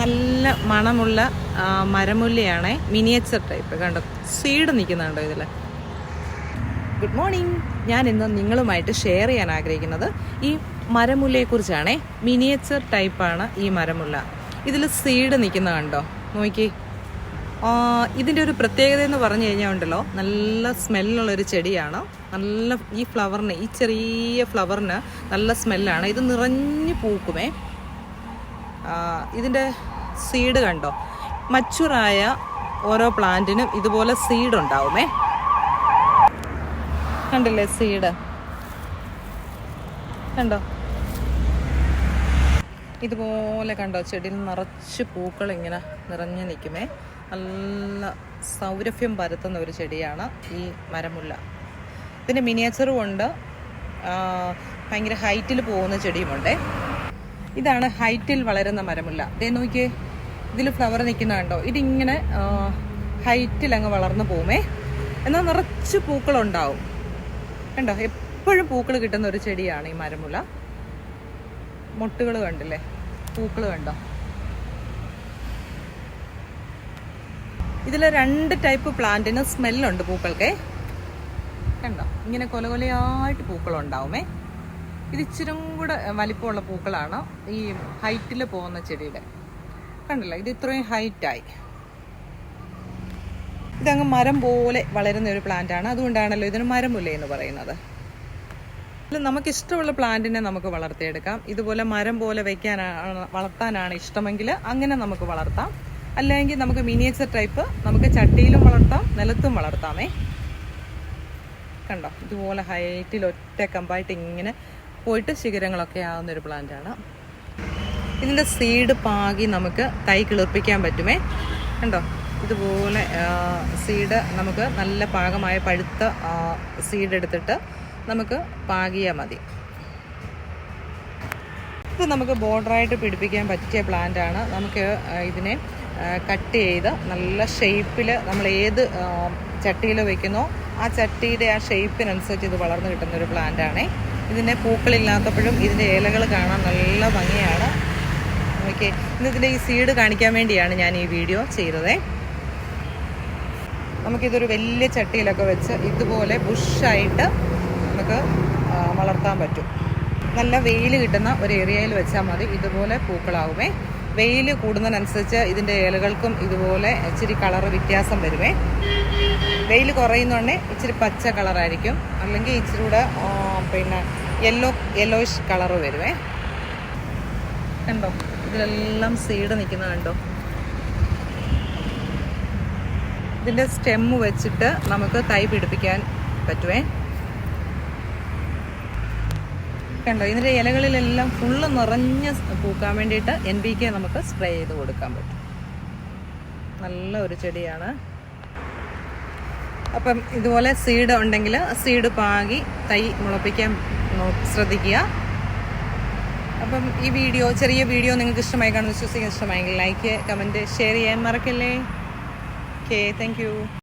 നല്ല മണമുള്ള മരമുല്ലയാണ്. മിനിയേച്ചർ ടൈപ്പ് കണ്ടോ? സീഡ് നിൽക്കുന്നുണ്ടോ ഇതിൽ ഗുഡ് മോർണിംഗ് ഞാൻ ഇന്ന് നിങ്ങളുമായിട്ട് ഷെയർ ചെയ്യാൻ ആഗ്രഹിക്കുന്നത് ഈ മരമുല്ലയെക്കുറിച്ചാണ്. മിനിയേച്ചർ ടൈപ്പാണ് ഈ മരമുല്ല. ഇതിൽ സീഡ് നിൽക്കുന്ന കണ്ടോ? നോക്കി. ഇതിന്റെ ഒരു പ്രത്യേകത എന്ന് പറഞ്ഞു കഴിഞ്ഞാൽ ഉണ്ടല്ലോ നല്ല സ്മെല്ലുള്ളൊരു ചെടിയാണ്. നല്ല ഈ ഫ്ലവറിന് ഈ ചെറിയ ഫ്ലവറിന് നല്ല സ്മെല്ലാണ് ഇത് നിറഞ്ഞു പൂക്കുമേ. ഇതിന്റെ സീഡ് കണ്ടോ? മച്ചുറായ ഓരോ പ്ലാന്റിനും ഇതുപോലെ സീഡ് ഉണ്ടാവുമേ. കണ്ടില്ലേ സീഡ് കണ്ടോ? ഇതുപോലെ കണ്ടോ ചെടിയിൽ നിറച്ച് പൂക്കൾ ഇങ്ങനെ നിറഞ്ഞു നിൽക്കുമേ. നല്ല സൗരഭ്യം പരത്തുന്ന ഒരു ചെടിയാണ് ഈ മരമുല്ല. ഇതിന്റെ മിനിയേച്ചറും ഉണ്ട്. ഭയങ്കര ഹൈറ്റിൽ പോകുന്ന ചെടിയുമുണ്ടേ. ഇതാണ് ഹൈറ്റിൽ വളരുന്ന മരമുല്ല. ദേ നോക്കിയേ ഇതിൽ ഫ്ലവർ നിൽക്കുന്ന കണ്ടോ? ഇതിങ്ങനെ ഹൈറ്റിൽ അങ്ങ് വളർന്നു പോകുമേ എന്നാൽ നിറച്ച് പൂക്കളുണ്ടാവും. കണ്ടോ? എപ്പോഴും പൂക്കൾ കിട്ടുന്ന ഒരു ചെടിയാണ് ഈ മരമുല മുട്ടുകൾ കണ്ടില്ലേ? പൂക്കൾ കണ്ടോ? ഇതിൽ രണ്ട് ടൈപ്പ് പ്ലാന്റിന് സ്മെല്ലുണ്ട് പൂക്കൾക്കേ. കണ്ടോ? ഇങ്ങനെ കൊല കൊലയായിട്ട് പൂക്കളുണ്ടാവുമേ. ഇത് ഇച്ചിരും കൂടെ വലിപ്പമുള്ള പൂക്കളാണ്. ഈ ഹൈറ്റിൽ പോകുന്ന ചെടിയുടെ. കണ്ടല്ലോ? ഇത് ഇത്രയും ഹൈറ്റായി. ഇതങ്ങ് മരം പോലെ വളരുന്ന ഒരു പ്ലാന്റ് ആണ്. അതുകൊണ്ടാണല്ലോ ഇതിന് മരമുല്ല എന്ന് പറയുന്നത്. നമുക്ക് ഇഷ്ടമുള്ള പ്ലാന്റിനെ നമുക്ക് വളർത്തിയെടുക്കാം. ഇതുപോലെ മരം പോലെ വയ്ക്കാനാണ് വളർത്താനാണ് ഇഷ്ടമെങ്കിൽ അങ്ങനെ നമുക്ക് വളർത്താം. അല്ലെങ്കിൽ നമുക്ക് മിനിയേച്ചർ ടൈപ്പ് നമുക്ക് ചട്ടിയിലും വളർത്താം നിലത്തും വളർത്താമേ. കണ്ടോ? ഇതുപോലെ ഹൈറ്റിൽ ഒറ്റ കമ്പായിട്ട് ഇങ്ങനെ പോയിട്ട് ശിഖരങ്ങളൊക്കെ ആവുന്ന ഒരു പ്ലാന്റാണ്. ഇതിന്റെ സീഡ് പാകി നമുക്ക് തൈ കിളിർപ്പിക്കാൻ പറ്റുമേ. കണ്ടോ? ഇതുപോലെ സീഡ് നമുക്ക് നല്ല പാകമായ പഴുത്ത സീഡ് എടുത്തിട്ട് നമുക്ക് പാകിയാൽ മതി. ഇത് നമുക്ക് ബോർഡറായിട്ട് പിടിപ്പിക്കാൻ പറ്റിയ പ്ലാന്റ് ആണ് നമുക്ക് ഇതിനെ കട്ട് ചെയ്ത് നല്ല ഷേപ്പിൽ നമ്മൾ ഏത് ചട്ടിയിൽ വയ്ക്കുന്നോ ആ ചട്ടിയുടെ ആ ഷേപ്പിനനുസരിച്ച് ഇത് വളർന്നു കിട്ടുന്ന ഒരു പ്ലാന്റ് ആണേ ഇതിന്റെ പൂക്കളില്ലാത്തപ്പോഴും ഇതിന്റെ ഇലകൾ കാണാൻ നല്ല ഭംഗിയാണ്. ഓക്കെ ഇന്നിതിന്റെ ഈ സീഡ് കാണിക്കാൻ വേണ്ടിയാണ് ഞാൻ ഈ വീഡിയോ ചെയ്തത്. നമുക്കിതൊരു വലിയ ചട്ടിയിലൊക്കെ വെച്ച് ഇതുപോലെ ബുഷായിട്ട് നമുക്ക് വളർത്താൻ പറ്റും. നല്ല വെയിൽ കിട്ടുന്ന ഒരു ഏരിയയിൽ വെച്ചാൽ മതി. ഇതുപോലെ പൂക്കളാവുമേ. വെയിൽ കൂടുന്നതിനനുസരിച്ച് ഇതിന്റെ ഇലകൾക്കും ഇതുപോലെ ഇച്ചിരി കളർ വ്യത്യാസം വരുമേ. വെയിൽ കുറയുന്നുണ്ടേ ഇച്ചിരി പച്ച കളറായിരിക്കും. അല്ലെങ്കിൽ ഇച്ചിരി കൂടെ പിന്നെ യെല്ലോ യെല്ലോയിഷ് കളർ വരുമേ. കണ്ടോ? ഇതിലെല്ലാം സീഡ് നിൽക്കുന്ന കണ്ടോ? ഇതിന്റെ സ്റ്റെമ്മ് വെച്ചിട്ട് നമുക്ക് തൈ പിടിപ്പിക്കാൻ പറ്റുമേ. കണ്ടോ? ഇതിന്റെ ഇലകളിലെല്ലാം ഫുള്ള് നിറഞ്ഞ് പൂക്കാൻ വേണ്ടിയിട്ട് എൻ ബി കെ നമുക്ക് സ്പ്രേ ചെയ്ത് കൊടുക്കാൻ പറ്റും. നല്ല ഒരു ചെടിയാണ്. അപ്പം ഇതുപോലെ സീഡ് ഉണ്ടെങ്കിൽ സീഡ് പാകി തൈ മുളപ്പിക്കാൻ ശ്രദ്ധിക്കുക. അപ്പം ഈ വീഡിയോ ചെറിയ വീഡിയോ നിങ്ങൾക്ക് ഇഷ്ടമായി കാണുമെന്ന് വിശ്വസിക്കാൻ ഇഷ്ടമായെങ്കിൽ ലൈക്ക് കമന്റ് ഷെയർ ചെയ്യാൻ മറക്കല്ലേ? Okay thank